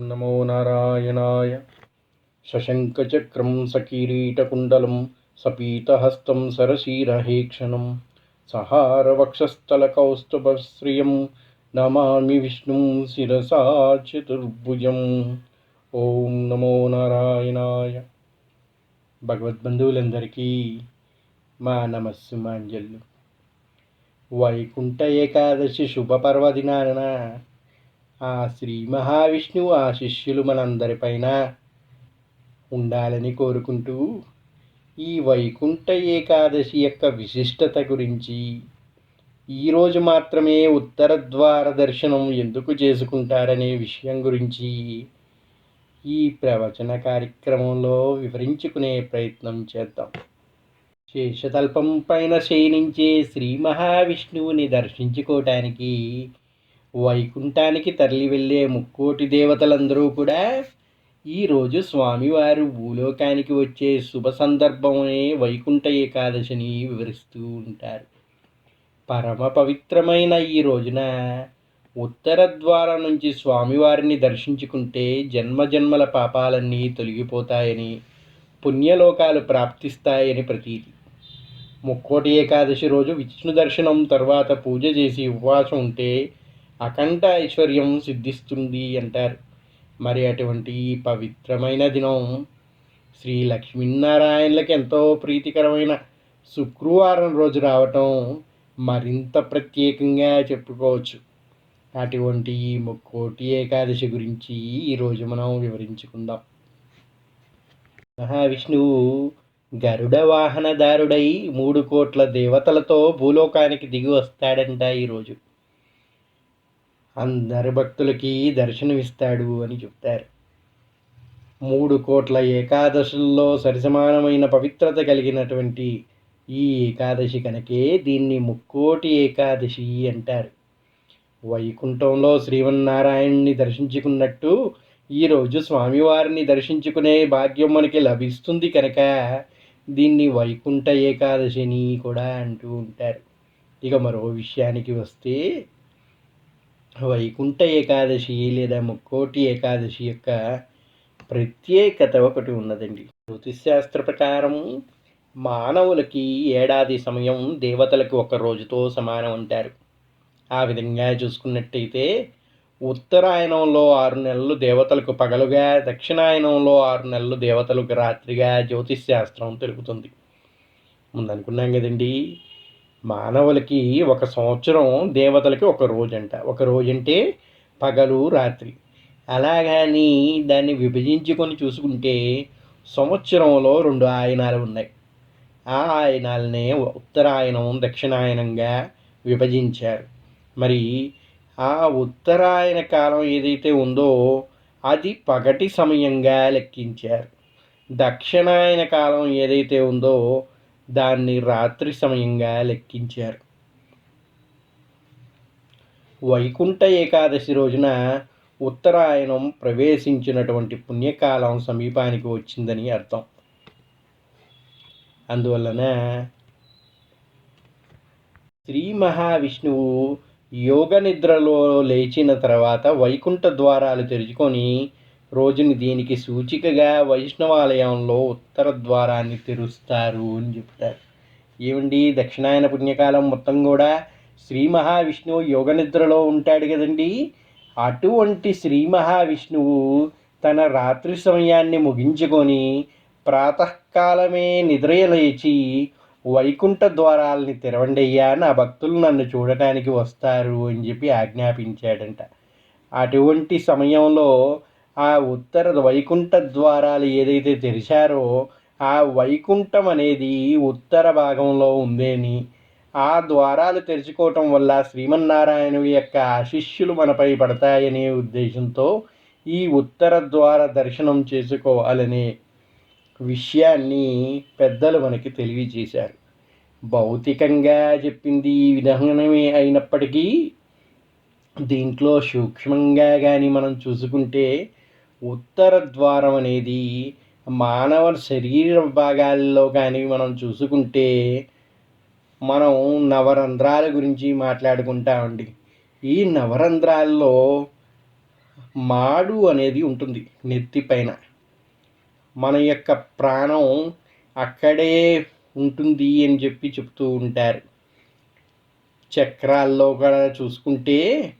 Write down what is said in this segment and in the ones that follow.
నమో నారాయణాయ. శశంకచక్రం సకిరీటకుండలం సపీతహస్తం సరశీరహేక్షణం సహారవక్షస్థలకౌస్తుభశ్రియం నమామి విష్ణుం శిరసా చతుర్భుజం. ఓం నమో నారాయణాయ. భగవద్బంధువులందరికీ మా నమస్సు మాంజల్లు వైకుంఠ ఏకాదశి శుభ పర్వదినాన ఆ శ్రీ మహావిష్ణువు ఆ శిష్యులు మనందరిపైన ఉండాలని కోరుకుంటూ ఈ వైకుంఠ ఏకాదశి యొక్క విశిష్టత గురించి ఈరోజు మాత్రమే ఉత్తర ద్వార దర్శనం ఎందుకు చేసుకుంటారనే విషయం గురించి ఈ ప్రవచన కార్యక్రమంలో వివరించుకునే ప్రయత్నం చేద్దాం. శేషతల్పం పైన శయనించే శ్రీ మహావిష్ణువుని దర్శించుకోవటానికి వైకుంఠానికి తరలి వెళ్ళే ముక్కోటి దేవతలందరూ కూడా ఈరోజు స్వామివారు భూలోకానికి వచ్చే శుభ సందర్భమనే వైకుంఠ ఏకాదశిని వివరిస్తూ ఉంటారు. పరమ పవిత్రమైన ఈ రోజున ఉత్తర ద్వారం నుంచి స్వామివారిని దర్శించుకుంటే జన్మ జన్మల పాపాలన్నీ తొలగిపోతాయని పుణ్యలోకాలు ప్రాప్తిస్తాయని ప్రతీతి. ముక్కోటి ఏకాదశి రోజు విష్ణు దర్శనం తర్వాత పూజ చేసి ఉపవాసం ఉంటే అఖండ ఐశ్వర్యం సిద్ధిస్తుంది అంటారు. మరి అటువంటి పవిత్రమైన దినం శ్రీ లక్ష్మీనారాయణలకు ఎంతో ప్రీతికరమైన శుక్రవారం రోజు రావటం మరింత ప్రత్యేకంగా చెప్పుకోవచ్చు. అటువంటి ముక్కోటి ఏకాదశి గురించి ఈరోజు మనం వివరించుకుందాం. మహావిష్ణువు గరుడ వాహనదారుడై మూడు కోట్ల దేవతలతో భూలోకానికి దిగి వస్తాడంట ఈరోజు అందరి భక్తులకి దర్శనమిస్తాడు అని చెప్తారు. మూడు కోట్ల ఏకాదశుల్లో సరిసమానమైన పవిత్రత కలిగినటువంటి ఈ ఏకాదశి కనుకే దీన్ని ముక్కోటి ఏకాదశి అంటారు. వైకుంఠంలో శ్రీమన్నారాయణ్ణి దర్శించుకున్నట్టు ఈరోజు స్వామివారిని దర్శించుకునే భాగ్యం మనకి లభిస్తుంది కనుక దీన్ని వైకుంఠ ఏకాదశిని కూడా అంటూ ఉంటారు. ఇక మరో విషయానికి వస్తే వైకుంఠ ఏకాదశి లేదా ముక్కోటి ఏకాదశి యొక్క ప్రత్యేకత ఒకటి ఉన్నదండి. జ్యోతిశాస్త్ర ప్రకారం మానవులకి ఏడాది సమయం దేవతలకు ఒక రోజుతో సమానం అంటారు. ఆ విధంగా చూసుకున్నట్టయితే ఉత్తరాయణంలో ఆరు నెలలు దేవతలకు పగలుగా దక్షిణాయనంలో ఆరు నెలలు దేవతలకు రాత్రిగా జ్యోతిష్ శాస్త్రం తెలుపుతుంది. ముందనుకున్నాం కదండీ కదండి మానవులకి ఒక సంవత్సరం దేవతలకి ఒక రోజంట. ఒక రోజంటే పగలు రాత్రి. అలాగని దాన్ని విభజించుకొని చూసుకుంటే సంవత్సరంలో రెండు ఆయనాలు ఉన్నాయి. ఆ ఆయనాలనే ఉత్తరాయణం దక్షిణాయనంగా విభజించారు. మరి ఆ ఉత్తరాయణ కాలం ఏదైతే ఉందో అది పగటి సమయంగా లెక్కించారు. దక్షిణాయన కాలం ఏదైతే ఉందో దాన్ని రాత్రి సమయంగా లెక్కించారు. వైకుంఠ ఏకాదశి రోజున ఉత్తరాయణం ప్రవేశించినటువంటి పుణ్యకాలం సమీపానికి వచ్చిందని అర్థం. అందువలన శ్రీ మహావిష్ణువు యోగ నిద్రలో లేచిన తర్వాత వైకుంఠ ద్వారాలు తెరుచుకొని రోజుని దీనికి సూచికగా వైష్ణవాలయంలో ఉత్తర ద్వారాన్ని తెరుస్తారు అని చెప్తారు ఏమండి? దక్షిణాయన పుణ్యకాలం మొత్తం కూడా శ్రీ మహావిష్ణువు యోగ నిద్రలో ఉంటాడు కదండి. అటువంటి శ్రీ మహావిష్ణువు తన రాత్రి సమయాన్ని ముగించుకొని ప్రాతకాలమే నిద్ర లేచి వైకుంఠ ద్వారాలని తెరవండి అయ్యా నా భక్తులు నన్ను చూడటానికి వస్తారు అని చెప్పి ఆజ్ఞాపించాడంట. అటువంటి సమయంలో ఆ ఉత్తర వైకుంఠ ద్వారాలు ఏదైతే తెరిచారో ఆ వైకుంఠం అనేది ఉత్తర భాగంలో ఉందని ఆ ద్వారాలు తెరుచుకోవటం వల్ల శ్రీమన్నారాయణుడి యొక్క ఆశిష్యులు మనపై పడతాయనే ఉద్దేశంతో ఈ ఉత్తర ద్వార దర్శనం చేసుకోవాలనే విషయాన్ని పెద్దలు మనకి తెలియజేశారు. భౌతికంగా చెప్పింది ఈ విధానమే అయినప్పటికీ దీంట్లో సూక్ష్మంగా కానీ మనం చూసుకుంటే ఉత్తర ద్వారం అనేది మానవ శరీర భాగాల్లో కానీ మనం చూసుకుంటే మనం నవరంధ్రాల గురించి మాట్లాడుకుంటామండి ఈ నవరంధ్రాల్లో మాడు అనేది ఉంటుంది నెత్తిపైన మన యొక్క ప్రాణం అక్కడే ఉంటుంది అని చెప్పి చెప్తూ ఉంటారు. చక్రాల్లో కూడా చూసుకుంటే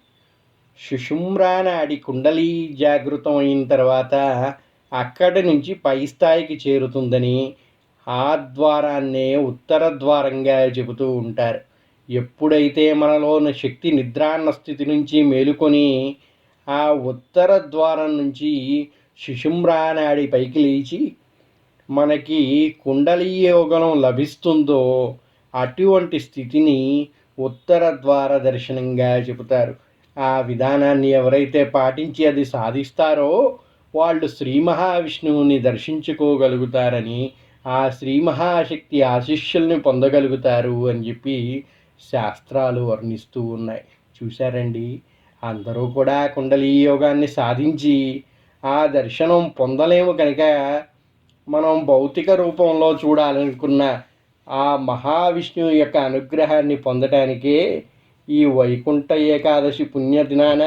సుషుమ్రానాడి కుండలి జాగృతం అయిన తర్వాత అక్కడి నుంచి పై స్థాయికి చేరుతుందని ఆ ద్వారాన్నే ఉత్తర ద్వారంగా చెబుతూ ఉంటారు. ఎప్పుడైతే మనలోని శక్తి నిద్రాన్న స్థితి నుంచి మేలుకొని ఆ ఉత్తర ద్వారం నుంచి సుషుమ్రానాడి పైకి లేచి మనకి కుండలి యోగం లభిస్తుందో అటువంటి స్థితిని ఉత్తర ద్వార దర్శనంగా చెబుతారు. ఆ విధానాన్ని ఎవరైతే పాటించి అది సాధిస్తారో వాళ్ళు శ్రీ మహావిష్ణువుని దర్శించుకోగలుగుతారని ఆ శ్రీ మహాశక్తి ఆశిష్యుల్ని పొందగలుగుతారు అని చెప్పి శాస్త్రాలు వర్ణిస్తూ ఉన్నాయి. చూశారండి? అందరూ కూడా కుండలీ యోగాన్ని సాధించి ఆ దర్శనం పొందలేము కనుక మనం భౌతిక రూపంలో చూడాలనుకున్న ఆ మహావిష్ణువు యొక్క అనుగ్రహాన్ని పొందటానికే ఈ వైకుంఠ ఏకాదశి పుణ్యదినాన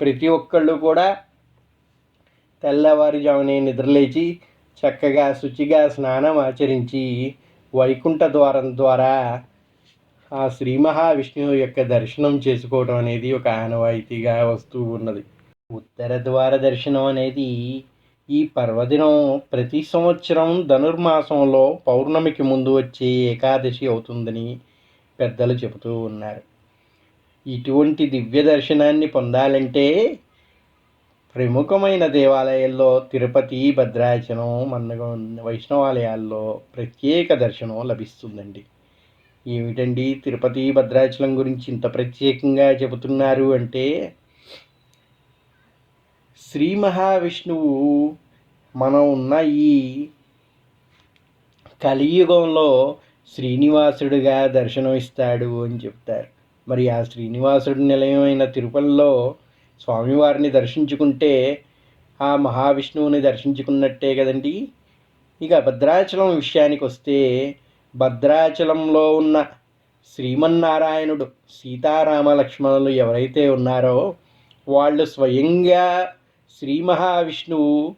ప్రతి ఒక్కళ్ళు కూడా తెల్లవారుజామునే నిద్రలేచి చక్కగా శుచిగా స్నానం ఆచరించి వైకుంఠ ద్వారం ద్వారా ఆ శ్రీ మహావిష్ణువు యొక్క దర్శనం చేసుకోవడం అనేది ఒక ఆనవాయితీగా వస్తూ ఉన్నది. ఉత్తర ద్వార దర్శనం అనేది ఈ పర్వదినం ప్రతి సంవత్సరం ధనుర్మాసంలో పౌర్ణమికి ముందు వచ్చే ఏకాదశి అవుతుందని పెద్దలు చెబుతూ ఉన్నారు. ఇటువంటి దివ్య దర్శనాన్ని పొందాలంటే ప్రముఖమైన దేవాలయాల్లో తిరుపతి భద్రాచలం మన వైష్ణవాలయాల్లో ప్రత్యేక దర్శనం లభిస్తుందండి. ఏమిటండి తిరుపతి భద్రాచలం గురించి ఇంత ప్రత్యేకంగా చెబుతున్నారు అంటే శ్రీ మహావిష్ణువు మనం ఉన్న ఈ కలియుగంలో శ్రీనివాసుడిగా దర్శనమిస్తాడు అని చెప్తారు. మరి ఆ శ్రీనివాసుడి నిలయమైన తిరుపతిలో స్వామివారిని దర్శించుకుంటే ఆ మహావిష్ణువుని దర్శించుకున్నట్టే కదండి. ఇక భద్రాచలం విషయానికి వస్తే భద్రాచలంలో ఉన్న శ్రీమన్నారాయణుడు సీతారామ లక్ష్మణులు ఎవరైతే ఉన్నారో వాళ్ళు స్వయంగా శ్రీ మహావిష్ణువు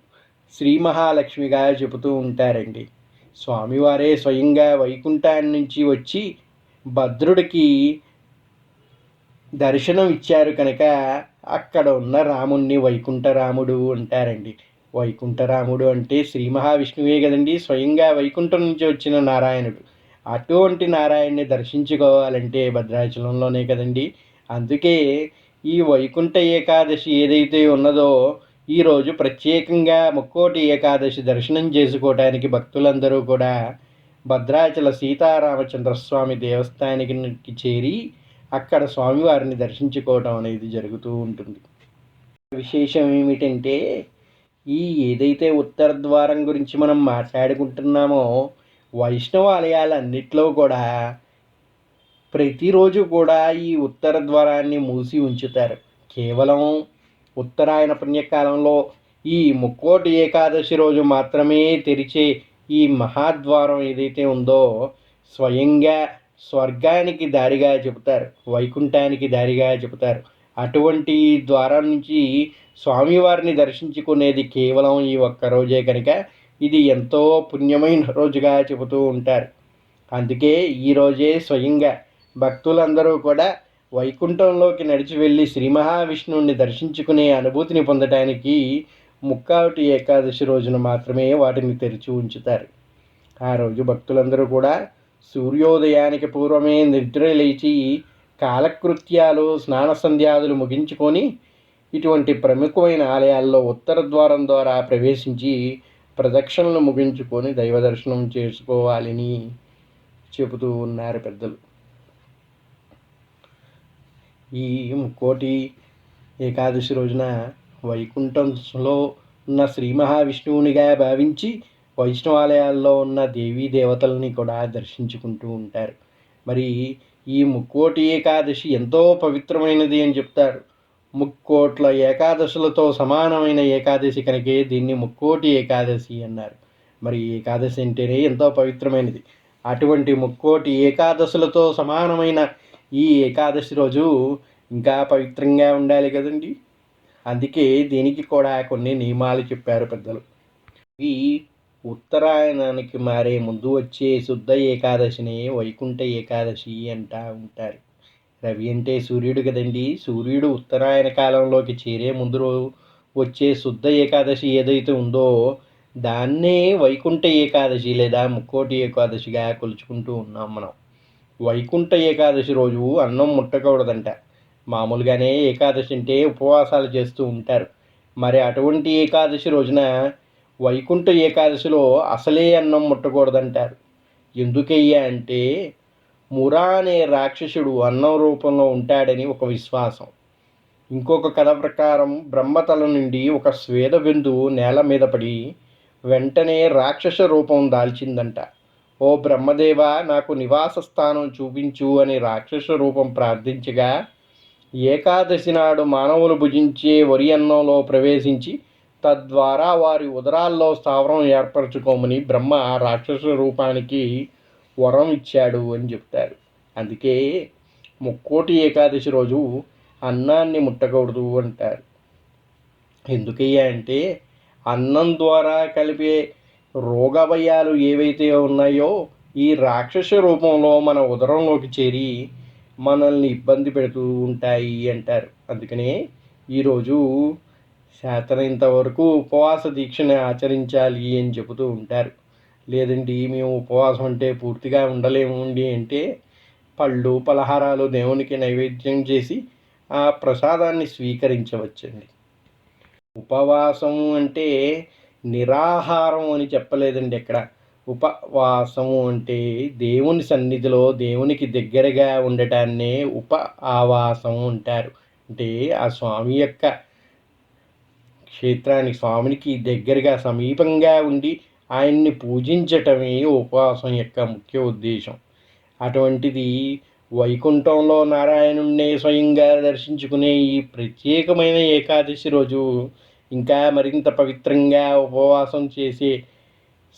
శ్రీ మహాలక్ష్మిగా చెబుతూ ఉంటారండి. స్వామివారే స్వయంగా వైకుంఠాన్ని నుంచి వచ్చి భద్రుడికి దర్శనం ఇచ్చారు కనుక అక్కడ ఉన్న రాముణ్ణి వైకుంఠరాముడు అంటారండి. వైకుంఠరాముడు అంటే శ్రీ మహావిష్ణువే కదండి. స్వయంగా వైకుంఠం నుంచి వచ్చిన నారాయణుడు. అటువంటి నారాయణ్ణి దర్శించుకోవాలంటే భద్రాచలంలోనే కదండి. అందుకే ఈ వైకుంఠ ఏకాదశి ఏదైతే ఉన్నదో ఈరోజు ప్రత్యేకంగా ముక్కోటి ఏకాదశి దర్శనం చేసుకోవటానికి భక్తులందరూ కూడా భద్రాచల సీతారామచంద్రస్వామి దేవస్థానానికి చేరి అక్కడ స్వామివారిని దర్శించుకోవటం అనేది జరుగుతూ ఉంటుంది. విశేషం ఏమిటంటే ఈ ఏదైతే ఉత్తర ద్వారం గురించి మనం మాట్లాడుకుంటున్నామో వైష్ణవ ఆలయాలన్నిట్లో కూడా ప్రతిరోజు కూడా ఈ ఉత్తర ద్వారాన్ని మూసి ఉంచుతారు. కేవలం ఉత్తరాయణ పుణ్యకాలంలో ఈ ముక్కోటి ఏకాదశి రోజు మాత్రమే తెరిచే ఈ మహాద్వారం ఏదైతే ఉందో స్వయంగా స్వర్గానికి దారిగా చెబుతారు వైకుంఠానికి దారిగా చెబుతారు. అటువంటి ద్వారం నుంచి స్వామివారిని దర్శించుకునేది కేవలం ఈ ఒక్క రోజే కనుక ఇది ఎంతో పుణ్యమైన రోజుగా చెబుతూ ఉంటారు. అందుకే ఈరోజే స్వయంగా భక్తులందరూ కూడా వైకుంఠంలోకి నడిచి వెళ్ళి శ్రీ మహావిష్ణువుని దర్శించుకునే అనుభూతిని పొందడానికి ముక్కావటి ఏకాదశి రోజున మాత్రమే వాటిని తెరిచి ఉంచుతారు. ఆ రోజు భక్తులందరూ కూడా సూర్యోదయానికి పూర్వమే నిద్రలేచి కాలకృత్యాలు స్నాన సంధ్యాదులు ముగించుకొని ఇటువంటి ప్రముఖమైన ఆలయాల్లో ఉత్తర ద్వారం ద్వారా ప్రవేశించి ప్రదక్షిణలు ముగించుకొని దైవ దర్శనం చేసుకోవాలని చెబుతూ ఉన్నారు పెద్దలు. ఈ ముక్కోటి ఏకాదశి రోజున వైకుంఠంలో ఉన్న శ్రీ మహావిష్ణువునిగా భావించి వైష్ణవాలయాల్లో ఉన్న దేవీ దేవతల్ని కూడా దర్శించుకుంటూ ఉంటారు. మరి ఈ ముక్కోటి ఏకాదశి ఎంతో పవిత్రమైనది అని చెప్తారు. ముక్కోట్ల ఏకాదశులతో సమానమైన ఏకాదశి కనుకే దీన్ని ముక్కోటి ఏకాదశి అన్నారు. మరి ఏకాదశి అంటేనే ఎంతో పవిత్రమైనది. అటువంటి ముక్కోటి ఏకాదశులతో సమానమైన ఈ ఏకాదశి రోజు ఇంకా పవిత్రంగా ఉండాలి కదండి. అందుకే దీనికి కూడా కొన్ని నియమాలు చెప్పారు పెద్దలు. ఈ ఉత్తరాయణానికి మారే ముందు వచ్చే శుద్ధ ఏకాదశిని వైకుంఠ ఏకాదశి అంటా ఉంటారు. రవి అంటే సూర్యుడు కదండి. సూర్యుడు ఉత్తరాయణ కాలంలోకి చేరే ముందు వచ్చే శుద్ధ ఏకాదశి ఏదైతే ఉందో దాన్నే వైకుంఠ ఏకాదశి లేదా ముక్కోటి ఏకాదశిగా కొలుచుకుంటూ ఉన్నాం మనం. వైకుంఠ ఏకాదశి రోజు అన్నం ముట్టకూడదంట. మామూలుగానే ఏకాదశి అంటే ఉపవాసాలు చేస్తూ ఉంటారు. మరి అటువంటి ఏకాదశి రోజున వైకుంఠ ఏకాదశిలో అసలే అన్నం ముట్టకూడదంటారు. ఎందుకయ్యా అంటే మురా అనే రాక్షసుడు అన్నం రూపంలో ఉంటాడని ఒక విశ్వాసం. ఇంకొక కథ ప్రకారం బ్రహ్మతల నుండి ఒక స్వేద బిందువు నేల మీద పడి వెంటనే రాక్షస రూపం దాల్చిందంట. ఓ బ్రహ్మదేవ నాకు నివాస స్థానం చూపించు అని రాక్షస రూపం ప్రార్థించగా ఏకాదశి నాడు మానవులు భుజించే వరి అన్నంలో ప్రవేశించి తద్వారా వారి ఉదరాల్లో స్థావరం ఏర్పరచుకోమని బ్రహ్మ రాక్షస రూపానికి వరం ఇచ్చాడు అని చెప్తారు. అందుకే ముక్కోటి ఏకాదశి రోజు అన్నాన్ని ముట్టకూడదు అంటారు. ఎందుకయ్యా అంటే అన్నం ద్వారా కలిపే రోగభయాలు ఏవైతే ఉన్నాయో ఈ రాక్షస రూపంలో మన ఉదరంలోకి చేరి మనల్ని ఇబ్బంది పెడుతూ ఉంటాయి అంటారు. అందుకనే ఈరోజు శాతనంత వరకు ఉపవాస దీక్షని ఆచరించాలి అని చెబుతూ ఉంటారు. లేదండి మేము ఉపవాసం అంటే పూర్తిగా ఉండలేము అండి అంటే పళ్ళు పలహారాలు దేవునికి నైవేద్యం చేసి ఆ ప్రసాదాన్ని స్వీకరించవచ్చండి. ఉపవాసం అంటే నిరాహారం అని చెప్పలేదండి ఇక్కడ ఉపవాసము అంటే దేవుని సన్నిధిలో దేవునికి దగ్గరగా ఉండటాన్నే ఉప ఆవాసం అంటారు. అంటే ఆ స్వామి యొక్క క్షేత్రానికి స్వామినికి దగ్గరగా సమీపంగా ఉండి ఆయన్ని పూజించటమే ఉపవాసం యొక్క ముఖ్య ఉద్దేశం. అటువంటిది వైకుంఠంలో నారాయణుణ్ణే స్వయంగా దర్శించుకునే ఈ ప్రత్యేకమైన ఏకాదశి రోజు ఇంకా మరింత పవిత్రంగా ఉపవాసం చేసే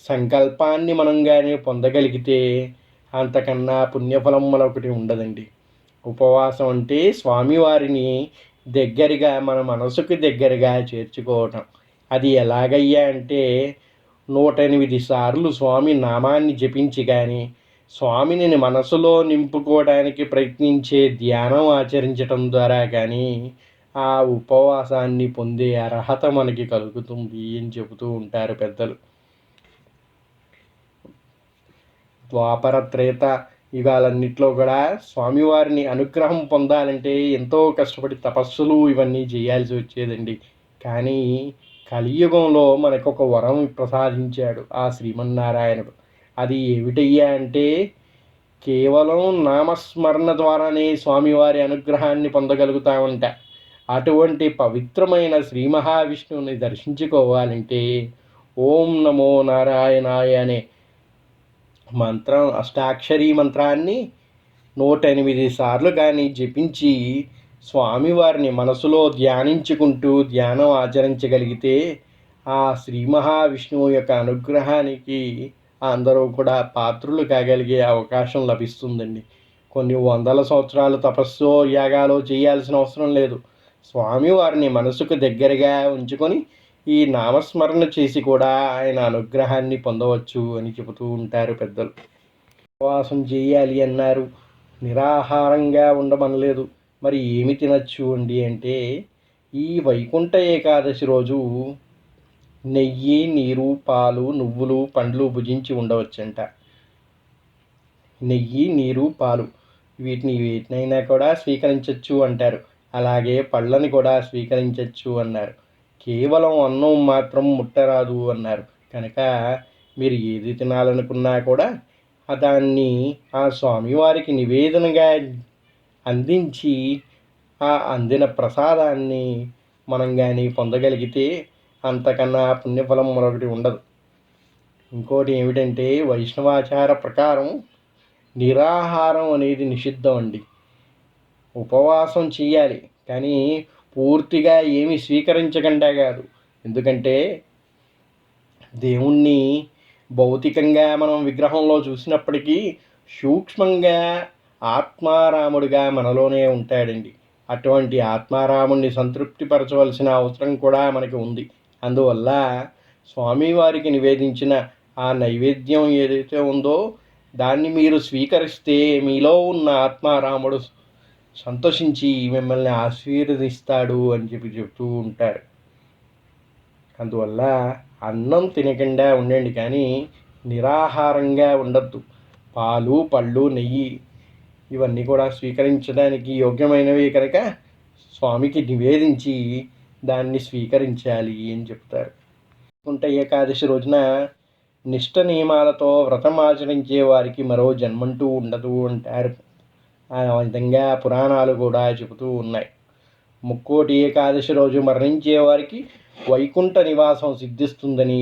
సంకల్పాన్ని మనం కానీ పొందగలిగితే అంతకన్నా పుణ్యఫలం మరొకటి ఉండదండి. ఉపవాసం అంటే స్వామివారిని దగ్గరగా మన మనసుకు దగ్గరగా చేర్చుకోవటం. అది ఎలాగయ్యా అంటే నూట ఎనిమిది సార్లు స్వామి నామాన్ని జపించి కానీ స్వామిని మనసులో నింపుకోవడానికి ప్రయత్నించే ధ్యానం ఆచరించటం ద్వారా కానీ ఆ ఉపవాసాన్ని పొందే అర్హత మనకి కలుగుతుంది అని చెబుతూ ఉంటారు పెద్దలు. ద్వాపర త్రేత యుగాలన్నిట్లో కూడా స్వామివారిని అనుగ్రహం పొందాలంటే ఎంతో కష్టపడి తపస్సులు ఇవన్నీ చేయాల్సి వచ్చేదండి. కానీ కలియుగంలో మనకు ఒక వరం ప్రసాదించాడు ఆ శ్రీమన్నారాయణుడు. అది ఏమిటయ్యా అంటే కేవలం నామస్మరణ ద్వారానే స్వామివారి అనుగ్రహాన్ని పొందగలుగుతామంట. అటువంటి పవిత్రమైన శ్రీ మహావిష్ణువుని దర్శించుకోవాలంటే ఓం నమో నారాయణాయ అనే మంత్రం అష్టాక్షరీ మంత్రాన్ని నూట ఎనిమిది సార్లు కానీ జపించి స్వామివారిని మనసులో ధ్యానించుకుంటూ ధ్యానం ఆచరించగలిగితే ఆ శ్రీ మహావిష్ణువు యొక్క అనుగ్రహానికి అందరూ కూడా పాత్రులు కాగలిగే అవకాశం లభిస్తుందండి. కొన్ని వందల సంవత్సరాలు తపస్సు యాగాలు చేయాల్సిన అవసరం లేదు. స్వామివారిని మనసుకు దగ్గరగా ఉంచుకొని ఈ నామస్మరణ చేసి కూడా ఆయన అనుగ్రహాన్ని పొందవచ్చు అని చెబుతూ ఉంటారు పెద్దలు. ఉపవాసం చేయాలి అన్నారు. నిరాహారంగా ఉండమనలేదు. మరి ఏమి తినచ్చు అండి అంటే ఈ వైకుంఠ ఏకాదశి రోజు నెయ్యి నీరు పాలు నువ్వులు పండ్లు భుజించి ఉండవచ్చంట. నెయ్యి నీరు పాలు వీటిని వీటినైనా కూడా స్వీకరించవచ్చు అంటారు. అలాగే పళ్ళని కూడా స్వీకరించవచ్చు అన్నారు. కేవలం అన్నం మాత్రం ముట్టరాదు అన్నారు. కనుక మీరు ఏది తినాలనుకున్నా కూడా దాన్ని ఆ స్వామివారికి నివేదనగా అందించి ఆ అందిన ప్రసాదాన్ని మనం కానీ పొందగలిగితే అంతకన్నా పుణ్యఫలం మరొకటి ఉండదు. ఇంకోటి ఏమిటంటే వైష్ణవాచార ప్రకారం నిరాహారం అనేది నిషిద్ధం అండి. ఉపవాసం చేయాలి. కానీ పూర్తిగా ఏమి స్వీకరించకుండా కాదు ఎందుకంటే దేవుణ్ణి భౌతికంగా మనం విగ్రహంలో చూసినప్పటికీ సూక్ష్మంగా ఆత్మారాముడిగా మనలోనే ఉంటాడండి. అటువంటి ఆత్మారాముణ్ణి సంతృప్తిపరచవలసిన అవసరం కూడా మనకి ఉంది. అందువల్ల స్వామివారికి నివేదించిన ఆ నైవేద్యం ఏదైతే ఉందో దాన్ని మీరు స్వీకరిస్తే మీలో ఉన్న ఆత్మారాముడు సంతోషించి మిమ్మల్ని ఆశీర్వదిస్తాడు అని చెప్పి చెప్తూ ఉంటారు అందువల్ల అన్నం తినకుండా ఉండండి కానీ నిరాహారంగా ఉండద్దు. పాలు పళ్ళు నెయ్యి ఇవన్నీ కూడా స్వీకరించడానికి యోగ్యమైనవి కనుక స్వామికి నివేదించి దాన్ని స్వీకరించాలి అని చెప్తారు. కుంట ఏకాదశి రోజున నిష్ట నియమాలతో వ్రతం ఆచరించే వారికి మరో జన్మంటూ ఉండదు అంటారు. ఆ విధంగా పురాణాలు కూడా చెబుతూ ఉన్నాయి. ముక్కోటి ఏకాదశి రోజు మరణించే వారికి వైకుంఠ నివాసం సిద్ధిస్తుందని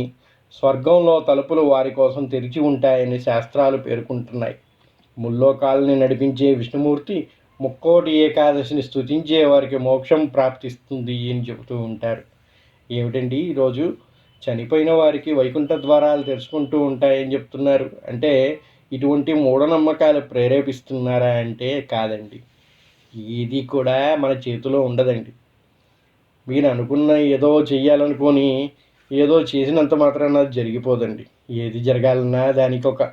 స్వర్గంలో తలుపులు వారి కోసం తెరిచి ఉంటాయని శాస్త్రాలు పేర్కొంటున్నాయి. ముల్లోకాలని నడిపించే విష్ణుమూర్తి ముక్కోటి ఏకాదశిని స్థుతించే వారికి మోక్షం ప్రాప్తిస్తుంది అని చెబుతూ ఉంటారు. ఏమిటండి ఈరోజు చనిపోయిన వారికి వైకుంఠ ద్వారాలు తెరుచుకుంటూ ఉంటాయని చెప్తున్నారు. అంటే ఇటువంటి మూఢనమ్మకాలు ప్రేరేపిస్తున్నారా అంటే కాదండి. ఇది కూడా మన చేతిలో ఉండదండి. మీరు అనుకున్న ఏదో చెయ్యాలనుకొని ఏదో చేసినంత మాత్రాన జరిగిపోదండి. ఏది జరగాలన్నా దానికి ఒక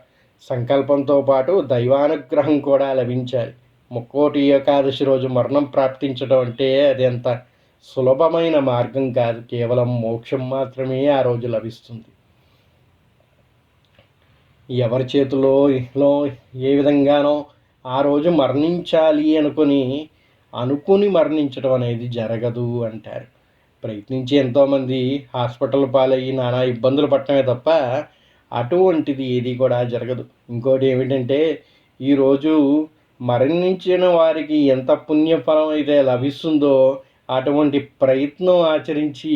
సంకల్పంతో పాటు దైవానుగ్రహం కూడా లభించాలి. ముక్కోటి ఏకాదశి రోజు మరణం ప్రాప్తించడం అంటే అది అంత సులభమైన మార్గం కాదు. కేవలం మోక్షం మాత్రమే ఆ రోజు లభిస్తుంది. ఎవరి చేతిలో లో ఏ విధంగానో ఆ రోజు మరణించాలి అనుకుని అనుకుని మరణించడం అనేది జరగదు అంటారు. ప్రయత్నించి ఎంతోమంది హాస్పిటల్ పాలయ్యి నానా ఇబ్బందులు పడటమే తప్ప అటువంటిది ఏది కూడా జరగదు. ఇంకోటి ఏమిటంటే ఈరోజు మరణించిన వారికి ఎంత పుణ్యఫలం అయితే లభిస్తుందో అటువంటి ప్రయత్నం ఆచరించి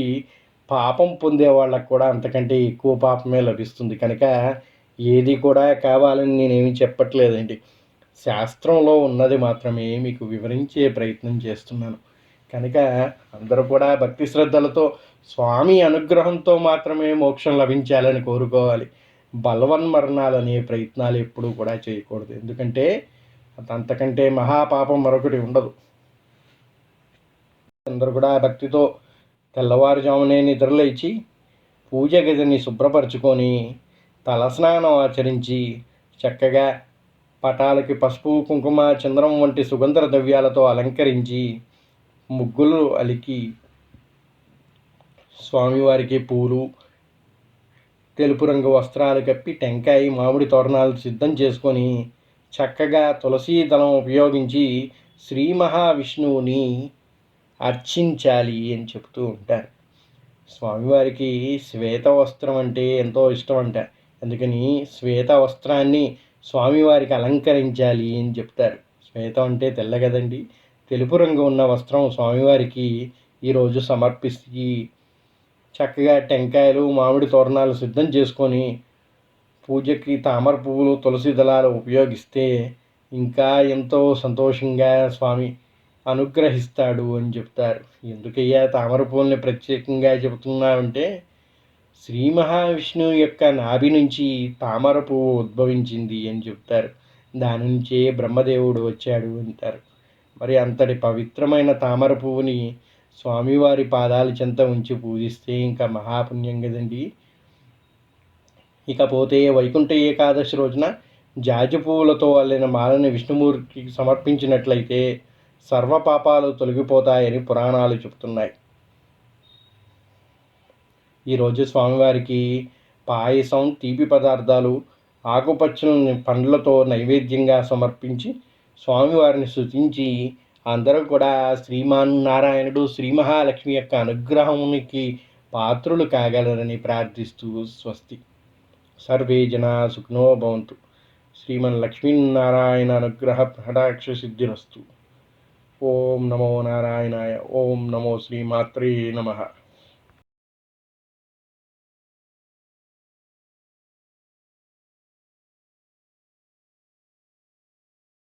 పాపం పొందే వాళ్ళకు కూడా అంతకంటే ఎక్కువ పాపమే లభిస్తుంది. కనుక ఏది కూడా కావాలని నేనేమి చెప్పట్లేదండి. శాస్త్రంలో ఉన్నది మాత్రమే మీకు వివరించే ప్రయత్నం చేస్తున్నాను. కనుక అందరూ కూడా భక్తి శ్రద్ధలతో స్వామి అనుగ్రహంతో మాత్రమే మోక్షం లభించాలని కోరుకోవాలి. బలవన్మరణాలనే ప్రయత్నాలు ఎప్పుడూ కూడా చేయకూడదు. ఎందుకంటే అంతకంటే మహాపాపం మరొకటి ఉండదు. అందరూ కూడా భక్తితో తెల్లవారుజామునే నిద్రలేచి పూజ గదిని శుభ్రపరచుకొని తలస్నానం ఆచరించి చక్కగా పటాలకి పసుపు కుంకుమ చంద్రం వంటి సుగంధ ద్రవ్యాలతో అలంకరించి ముగ్గులు అలికి స్వామివారికి పూలు తెలుపు రంగు వస్త్రాలు కప్పి టెంకాయ మామిడి తోరణాలు సిద్ధం చేసుకొని చక్కగా తులసీ దళం ఉపయోగించి శ్రీ మహావిష్ణువుని అర్చించాలి అని చెప్తూ ఉంటారు. స్వామివారికి శ్వేత వస్త్రం అంటే ఎంతో ఇష్టం అంటారు అందుకని శ్వేత వస్త్రాన్ని స్వామివారికి అలంకరించాలి అని చెప్తారు. శ్వేతం అంటే తెల్ల కదండి. తెలుపు రంగు ఉన్న వస్త్రం స్వామివారికి ఈరోజు సమర్పిస్తే. చక్కగా టెంకాయలు మామిడి తోరణాలు సిద్ధం చేసుకొని పూజకి తామర పువ్వులు తులసి దళాలు ఉపయోగిస్తే ఇంకా ఎంతో సంతోషంగా స్వామి అనుగ్రహిస్తాడు అని చెప్తారు. ఎందుకయ్యా తామర పువ్వుల్ని ప్రత్యేకంగా చెబుతున్నామంటే శ్రీ మహావిష్ణువు యొక్క నాభి నుంచి తామర పువ్వు ఉద్భవించింది అని చెప్తారు. దాని నుంచే బ్రహ్మదేవుడు వచ్చాడు అంటారు. మరి అంతటి పవిత్రమైన తామర పువ్వుని స్వామివారి పాదాల చెంత ఉంచి పూజిస్తే ఇంకా మహాపుణ్యం కదండి. ఇకపోతే వైకుంఠ ఏకాదశి రోజున జాజి పువ్వులతో అల్లిన మాలని విష్ణుమూర్తికి సమర్పించినట్లయితే సర్వపాపాలు తొలగిపోతాయని పురాణాలు చెబుతున్నాయి ఈరోజు స్వామివారికి పాయసం తీపి పదార్థాలు ఆకుపచ్చని పండ్లతో నైవేద్యంగా సమర్పించి స్వామివారిని శుతించి అందరూ కూడా శ్రీమాన్ నారాయణుడు శ్రీ మహాలక్ష్మి యొక్క అనుగ్రహానికి పాత్రులు కాగలరని ప్రార్థిస్తూ స్వస్తి. సర్వే జనా సుఖనో భవంతు. శ్రీమన్ లక్ష్మీనారాయణ అనుగ్రహ కటాక్ష సిద్ధిరస్తు. ఓం నమో నారాయణాయ ఓం నమో శ్రీమాత్రే నమః.